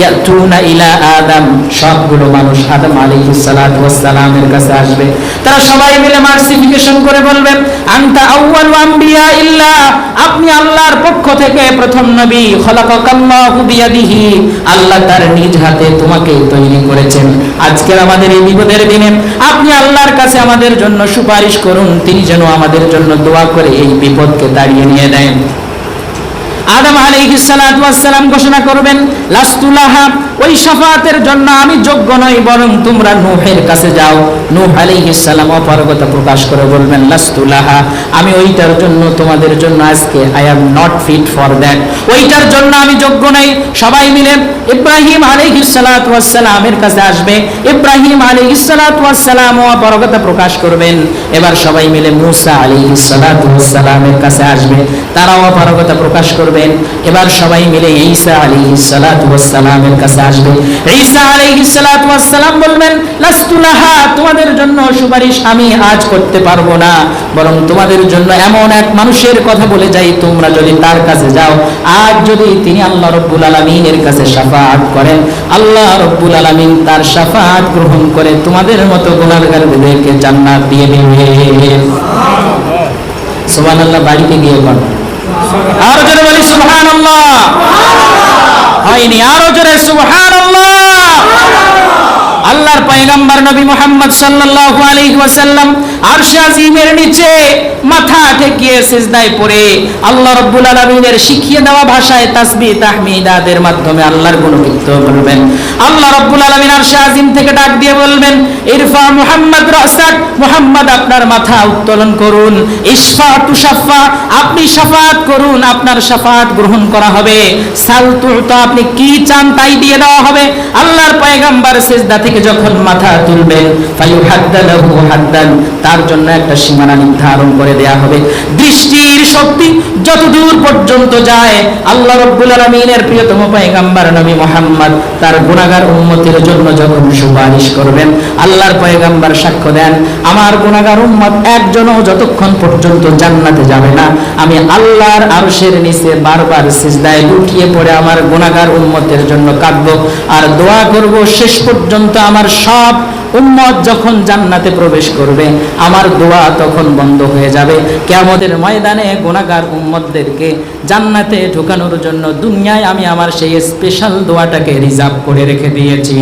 ইয়াতুনা ইলা আদম, সবগুলো মানুষ আদম আলাইহিস ওয়াস সালামের কাছে আসবে। তারা সবাই মিলে মার্সিফিকেশন করে বলবেন, আনতা আউয়ালু আম্বিয়া ইল্লা, আপনি আল্লাহর পক্ষ থেকে প্রথম নবী খলাকাল্লাহু বিয়াদিহি, আল্লাহ তার নিজ হাতে তোমাকে তৈরি করেছেন। আজকের আমাদের এই বিপদের দিনে আপনি আল্লাহর কাছে আমাদের জন্য সুপারিশ করুন, তিনি যেন আমাদের জন্য দোয়া করে এই বিপদকে তাড়িয়ে নিয়ে দেন। আদম আলাইহিস সালাতু ওয়াস সালাম ঘোষণা করবেন, লাস্তুলাহা, ওই শাফাতের জন্য আমি যোগ্য নই, বরং তোমরা নূহের কাছে যাও। নূহ আলাইহিস সালাম অপারগতা প্রকাশ করে বলবেন, লাস্তুলাহা, আমি ওইটার জন্য, তোমাদের জন্য আজকে I am not fit for that ওইটার জন্য আমি যোগ্য নই। সবাই মিলে ইব্রাহিম আলাইহিস সালাতু ওয়াস সালামের কাছে আসবে। ইব্রাহিম আলাইহিস সালাতু ওয়াস সালাম অপারগতা প্রকাশ করবেন। এবার সবাই মিলে মুসা আলাইহিস সালাতু ওয়াস সালামের কাছে আসবে। তারাও অপারগতা প্রকাশ করবেন এবার সবাই মিলে ঈসা আলাইহিস সালাতু ওয়াস সালামের কাছে আসবে। ঈসা আলাইহিস সালাতু ওয়াস সালাম বলবেন লাস্তুলাহা তোমাদের জন্য সুপারিশ আমি আজ করতে পারব না। বরং তোমাদের জন্য এমন এক মানুষের কথা বলে যাই, তোমরা যদি তার কাছে যাও। আজ যদি তিনি আল্লাহ রব্বুল আলামিনের কাছে শাফাআত করেন, আল্লাহ রব্বুল আলামিন তার শাফাআত গ্রহণ করে তোমাদের মতো গুনাহগারদেরকে জান্নাত দিয়ে দিবেন। সুবহানাল্লাহ, বাড়িতে গিয়ে করেন আরও জোরে বলি সুবহানাল্লাহ হয়নি আরও জোরে সুবহানাল্লাহ আল্লাহর পয়গম্বর নবী মুহাম্মদ সাল্লাল্লাহু আলাইহি ওয়াসাল্লাম আরশ আজিমের নিচে মাথা ঠেকিয়ে সিজদায় পড়ে। আল্লাহ রাব্বুল আলামিনের শিখিয়ে দেওয়া ভাষায় তাসবিহ তাহমিদাদের মাধ্যমে আল্লাহর গুণকীর্তন করবেন। আল্লাহ রাব্বুল আলামিন আরশ আজিম থেকে ডাক দিয়ে বলবেন, ইরফা মুহাম্মদ রাসাক, মুহাম্মদ আপনার মাথা উত্তোলন করুন। ইশফা তুশাফা আপনি শাফাত করুন, আপনার শাফাত গ্রহণ করা হবে। সাল আপনি কি চান তাই দিয়ে দেওয়া হবে। আল্লাহর পয়গম্বর সিজদা থেকে যখন মাথা তুলবেন তার জন্য একটা সীমানা নির্ধারণ করে দেয়া হবে। দৃষ্টির শক্তি যতদূর পর্যন্ত যায়, আল্লাহ রাব্বুল আলামিনের প্রিয়তম পয়গম্বর নবী মুহাম্মদ তার গুনাহগার উম্মতের জন্য যখন সুপারিশ করবেন, আল্লাহর পয়গম্বর সাক্ষ্য দেন, আমার গুনাহগার উম্মত একজনও যতক্ষণ পর্যন্ত জান্নাতে যাবে না, আমি আল্লাহর আরশের নিচে বারবার সিজদায় লুটিয়ে পড়ে আমার গুনাহগার উন্মতের জন্য কাঁদব। আর দোয়া করব, শেষ পর্যন্ত আমার সব উম্মত যখন জান্নাতে প্রবেশ করবে, আমার দোয়া তখন বন্ধ হয়ে যাবে। কেমতের ময়দানে গোনাগার উম্মতদেরকে জান্নাতে ঢোকানোর জন্য দুনিয়ায় আমি আমার সেই স্পেশাল দোয়াটাকে রিজার্ভ করে রেখে দিয়েছি।